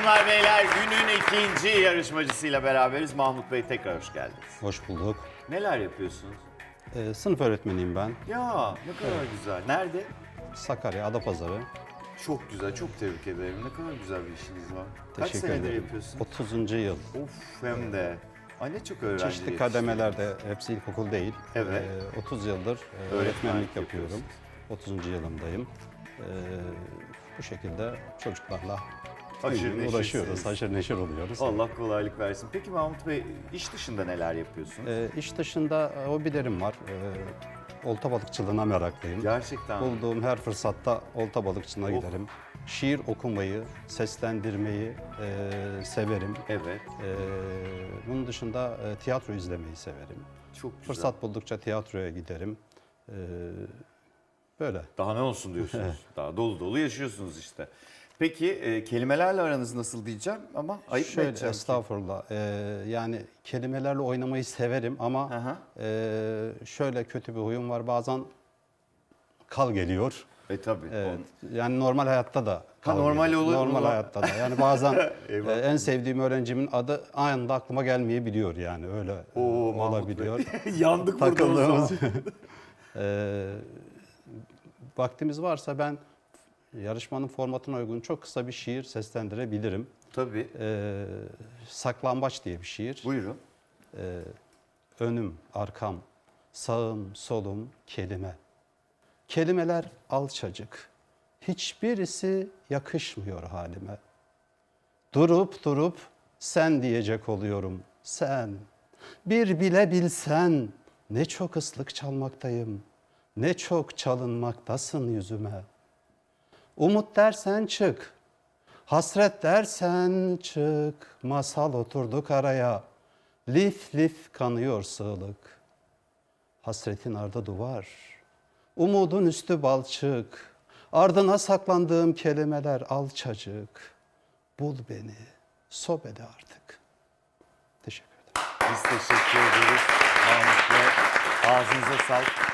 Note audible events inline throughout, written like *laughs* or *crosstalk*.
Hanımlar beyler günün ikinci yarışmacısıyla beraberiz. Mahmut Bey tekrar hoş geldiniz. Hoş bulduk. Neler yapıyorsunuz? Ee, sınıf öğretmeniyim ben. Ya ne kadar güzel. Nerede? Sakarya, Adapazarı. Çok güzel, çok tebrik ederim. Ne kadar güzel bir işiniz var. Kaç Teşekkür senedir ederim. yapıyorsun? 30. yıl. Of hem de. Ay ne çok öğrenci Çeşitli kademelerde, hepsi ilkokul değil. Evet. Ee, 30 yıldır e, Öğretmenlik öğretmenlik yapıyorum. 30. yılımdayım. Ee, bu şekilde çocuklarla Haşır neşirsiniz. uğraşıyoruz, haşır neşir oluyoruz. Allah kolaylık versin. Peki Mahmut Bey iş dışında neler yapıyorsun? Ee, iş dışında e, hobilerim var. Ee, olta balıkçılığına meraklıyım. Gerçekten. Bulduğum her fırsatta olta balıkçılığına Of. giderim. Şiir okumayı, seslendirmeyi e, severim. Evet. Ee, bunun dışında e, tiyatro izlemeyi severim. Çok güzel. Fırsat buldukça tiyatroya giderim. Ee, böyle. Daha ne olsun diyorsunuz. *laughs* Daha dolu dolu yaşıyorsunuz işte. Peki e, kelimelerle aranız nasıl diyeceğim ama ayıp mı edeceğim? estağfurullah. Ee, yani kelimelerle oynamayı severim ama Aha. e, şöyle kötü bir huyum var. Bazen kal geliyor. E tabii. Evet. Yani normal hayatta da kal normal geliyor. olur- Normal olur. hayatta da. Yani bazen *laughs* e, en sevdiğim öğrencimin adı anında aklıma gelmeyebiliyor yani öyle e, Oo, Mahmut olabiliyor. Bey. *laughs* Yandık burada o zaman. takıldığımız. Ee, *laughs* vaktimiz varsa ben yarışmanın formatına uygun çok kısa bir şiir seslendirebilirim. Tabii. Ee, Saklambaç diye bir şiir. Buyurun. Ee, önüm, arkam, sağım, solum, kelime. Kelimeler alçacık. Hiçbirisi yakışmıyor halime. Durup durup sen diyecek oluyorum. Sen. Bir bile bilsen ne çok ıslık çalmaktayım. Ne çok çalınmaktasın yüzüme. Umut dersen çık. Hasret dersen çık. Masal oturduk araya. Lif lif kanıyor sığlık. Hasretin ardı duvar. Umudun üstü balçık. Ardına saklandığım kelimeler alçacık. Bul beni, sobede artık. Teşekkür ederim. Biz teşekkür ederiz. Ağzınıza sağlık.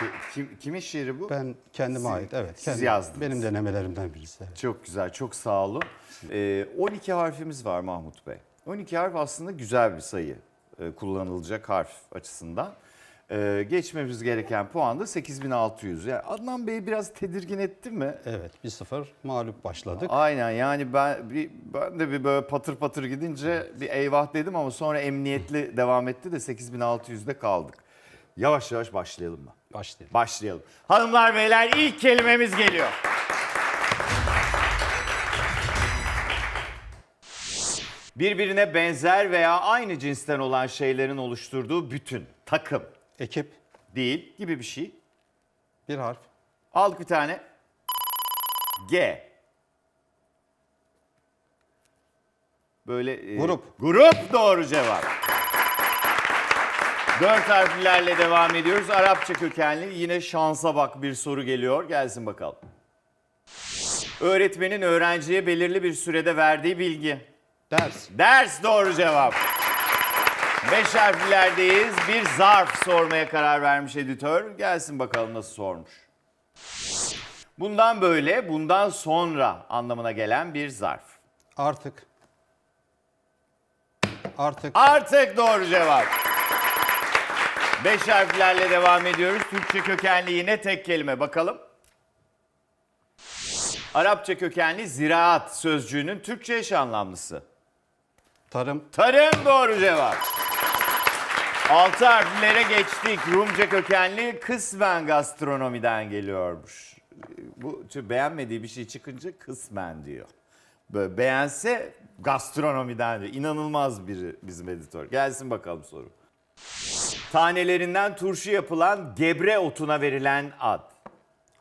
Ki- Kim, kimin şiiri bu? Ben kendime Siz- ait, evet. siz kendim- yazdınız. Benim denemelerimden birisi. evet. Çok güzel, çok sağ olun. Ee, 12 harfimiz var Mahmut Bey. 12 harf aslında güzel bir sayı e, kullanılacak harf açısından. Ee, geçmemiz gereken puan da 8600. Yani Adnan Bey'i biraz tedirgin etti mi? Evet, 1-0 mağlup başladık. Aynen yani ben bir, ben de bir böyle patır patır gidince bir eyvah dedim ama sonra emniyetli devam etti de 8600'de kaldık. Yavaş yavaş başlayalım mı? Başlayalım. Başlayalım. Hanımlar beyler ilk kelimemiz geliyor. Birbirine benzer veya aynı cinsten olan şeylerin oluşturduğu bütün, takım Ekip, değil gibi bir şey. bir harf. Aldık bir tane. G. Böyle e, Grup. Grup doğru cevap. Dört harflerle devam ediyoruz. Arapça kökenli yine şansa bak bir soru geliyor. Gelsin bakalım. Öğretmenin öğrenciye belirli bir sürede verdiği bilgi. Ders, Ders doğru cevap. Beş harflerdeyiz. Bir zarf sormaya karar vermiş editör. Gelsin bakalım nasıl sormuş. Bundan böyle, bundan sonra anlamına gelen bir zarf. artık. Artık. Artık doğru cevap. Beş harflerle devam ediyoruz. Türkçe kökenli yine tek kelime. Bakalım. Arapça kökenli ziraat sözcüğünün Türkçe eş anlamlısı. Tarım, Tarım doğru cevap. Altı harflere geçtik. Rumca kökenli kısmen gastronomiden geliyormuş. Bu beğenmediği bir şey çıkınca kısmen diyor. Böyle beğense gastronomiden diyor. İnanılmaz biri bizim editör. Gelsin bakalım soru. Tanelerinden turşu yapılan gebre otuna verilen ad.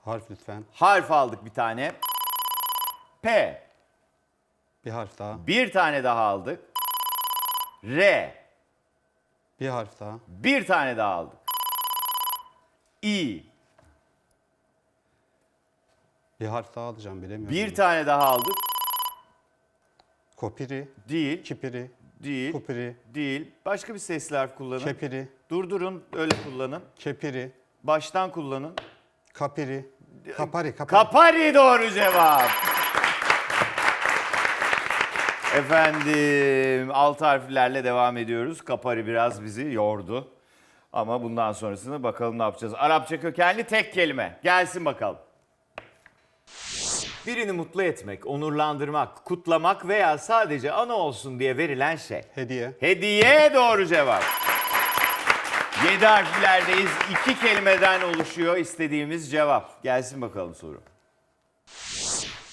harf lütfen. Harf aldık bir tane. P. Bir harf daha. Bir tane daha aldık. R. Bir harf daha. Bir tane daha aldık. İ. Bir harf daha alacağım bilemiyorum. Bir tane daha aldık. Kopiri, Değil. kipiri, Değil. kupiri, Değil. Başka bir sesli harf kullanın. kepiri, Durdurun öyle kullanın. kepiri, Baştan kullanın. kapiri, kapari, kapari. Kapari doğru cevap. Efendim alt harflerle devam ediyoruz. Kapari biraz bizi yordu. Ama bundan sonrasını bakalım ne yapacağız. Arapça kökenli tek kelime. Gelsin bakalım. Birini mutlu etmek, onurlandırmak, kutlamak veya sadece ana olsun diye verilen şey. Hediye. Hediye doğru cevap. 7 harflerdeyiz. İki kelimeden oluşuyor istediğimiz cevap. Gelsin bakalım soru.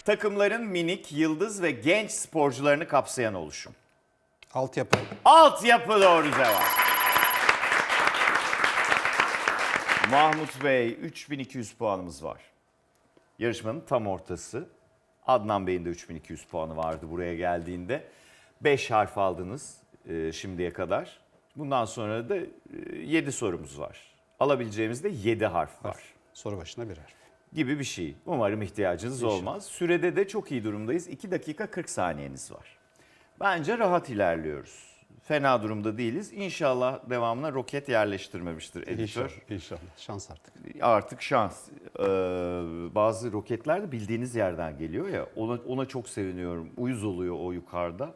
Takımların minik, yıldız ve genç sporcularını kapsayan oluşum. Altyapı. Altyapı doğru cevap. Mahmut Bey 3200 puanımız var. Yarışmanın tam ortası. Adnan Bey'in de 3200 puanı vardı buraya geldiğinde. 5 harf aldınız e, şimdiye kadar. Bundan sonra da 7 sorumuz var. Alabileceğimiz de 7 harf var Soru başına bir harf. gibi bir şey. Umarım ihtiyacınız olmaz. Sürede de çok iyi durumdayız. 2 dakika 40 saniyeniz var. Bence rahat ilerliyoruz. Fena durumda değiliz. İnşallah devamına roket yerleştirmemiştir editör. İnşallah. İnşallah. Şans artık. Artık şans. Ee, bazı roketler de bildiğiniz yerden geliyor ya. Ona, ona çok seviniyorum. Uyuz oluyor o yukarıda.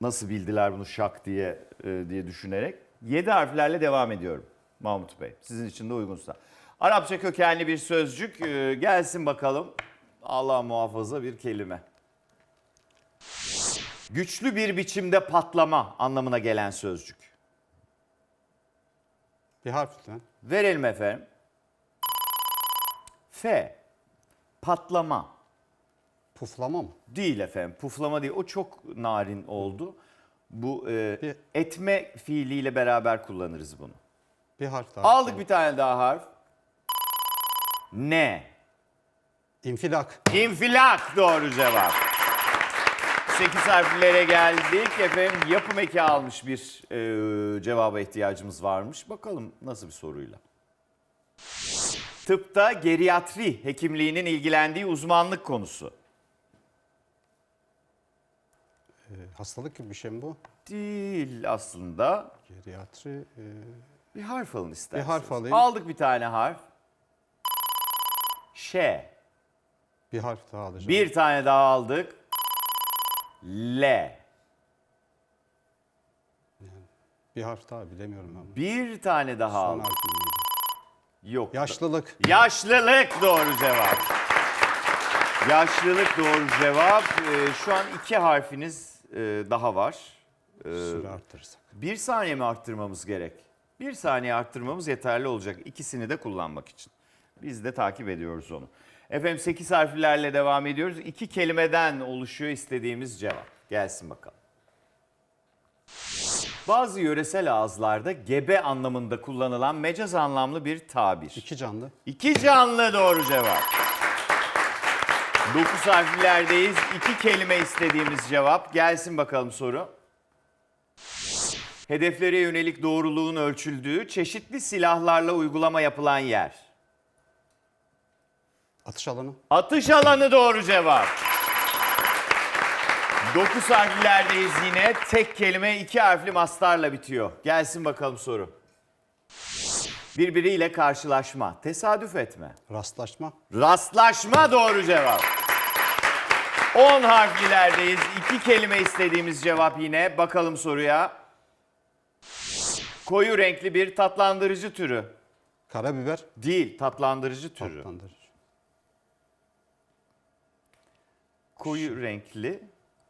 Nasıl bildiler bunu şak diye e, diye düşünerek. 7 harflerle devam ediyorum Mahmut Bey. Sizin için de uygunsa. Arapça kökenli bir sözcük. Ee, gelsin bakalım. Allah muhafaza bir kelime. Güçlü bir biçimde patlama anlamına gelen sözcük. Bir harf lütfen. Verelim efendim. F. Patlama. Puflama mı? Değil efendim. Puflama değil. O çok narin oldu. Bu e, Bir- etme fiiliyle beraber kullanırız bunu. Bir harf daha. Aldık bir tane daha harf. Ne? İnfilak. İnfilak doğru cevap. 8 harflere geldik. Efendim yapım eki almış bir e, cevaba ihtiyacımız varmış. Bakalım nasıl bir soruyla. Tıpta geriatri hekimliğinin ilgilendiği uzmanlık konusu. Ee, hastalık gibi bir şey mi bu? Değil aslında. Geriatri. e, Bir harf alın isterseniz. harf alayım. Aldık bir tane harf. Ş. bir harf daha alacağım. Bir tane daha aldık. L. Bir harf daha bilemiyorum ben. Bir tane daha Son harfi? Yok. Yaşlılık. Yaşlılık doğru cevap. Yaşlılık doğru cevap. Ee, şu an iki harfiniz e, daha var. Ee, Süre arttırırsak. bir saniye mi arttırmamız gerek? Bir saniye arttırmamız yeterli olacak ikisini de kullanmak için. Biz de takip ediyoruz onu. Efendim 8 harflerle devam ediyoruz. İki kelimeden oluşuyor istediğimiz cevap. Gelsin bakalım. Bazı yöresel ağızlarda gebe anlamında kullanılan mecaz anlamlı bir tabir. İki canlı. İki canlı doğru cevap. Dokuz harflerdeyiz. İki kelime istediğimiz cevap. Gelsin bakalım soru. Hedeflere yönelik doğruluğun ölçüldüğü çeşitli silahlarla uygulama yapılan yer. Atış alanı. Atış alanı doğru cevap. Dokuz harflerdeyiz yine. Tek kelime iki harfli mastarla bitiyor. Gelsin bakalım soru. Birbiriyle karşılaşma, tesadüf etme. Rastlaşma. Rastlaşma doğru cevap. 10 harflilerdeyiz. İki kelime istediğimiz cevap yine. Bakalım soruya. Koyu renkli bir tatlandırıcı türü. Karabiber. Değil, tatlandırıcı türü. Tatlandırıcı. Koyu renkli.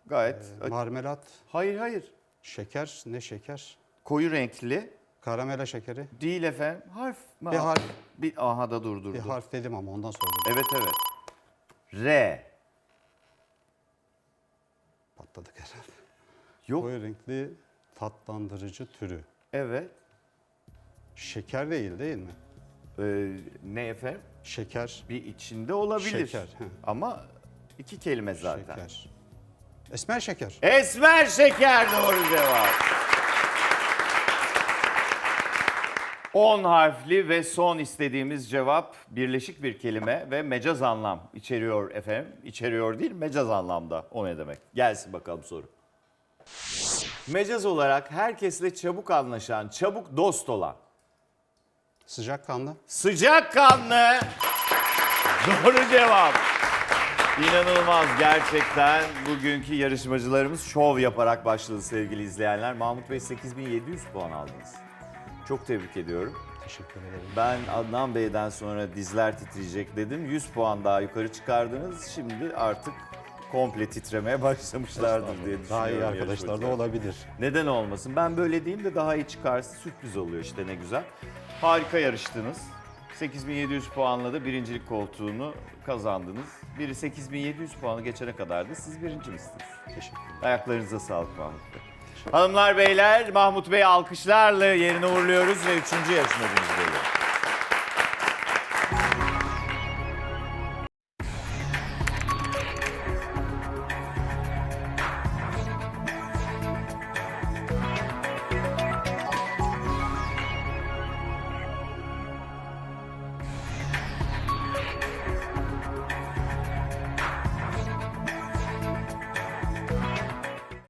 Gayet. Marmelat. Hayır hayır. Şeker. Ne şeker? Koyu renkli. Karamela şekeri. Değil efendim. Harf mi? Bir harf. Bir, aha da durdurdu. Bir harf dedim ama ondan sonra Evet evet. R. patladık herhalde. Yok. Koyu renkli tatlandırıcı türü. Evet. Şeker değil değil mi? Ee, ne efendim? Şeker. Bir içinde olabilir. Şeker, he. Ama iki kelime zaten. Şeker. Esmer şeker. Esmer şeker doğru cevap. 10 harfli ve son istediğimiz cevap birleşik bir kelime ve mecaz anlam içeriyor efendim. İçeriyor değil mecaz anlamda. O ne demek? Gelsin bakalım soru. Mecaz olarak herkesle çabuk anlaşan, çabuk dost olan, Sıcakkanlı. sıcakkanlı doğru cevap. İnanılmaz gerçekten bugünkü yarışmacılarımız şov yaparak başladı sevgili izleyenler. Mahmut Bey 8700 puan aldınız. Çok tebrik ediyorum. Teşekkür ederim. Ben Adnan Bey'den sonra dizler titreyecek dedim. 100 puan daha yukarı çıkardınız. Şimdi artık komple titremeye başlamışlardır diye düşünüyorum. Daha iyi arkadaşlar da olabilir. Neden olmasın? Ben böyle diyeyim de daha iyi çıkarsa sürpriz oluyor işte ne güzel. Harika yarıştınız. 8700 puanla da birincilik koltuğunu kazandınız. Biri 8700 puanı geçene kadar da siz birinci misiniz? Teşekkür ederim. Ayaklarınıza sağlık Mahmut Bey. Hanımlar beyler Mahmut Bey alkışlarla yerine uğurluyoruz ve üçüncü yarışmacımız geliyor.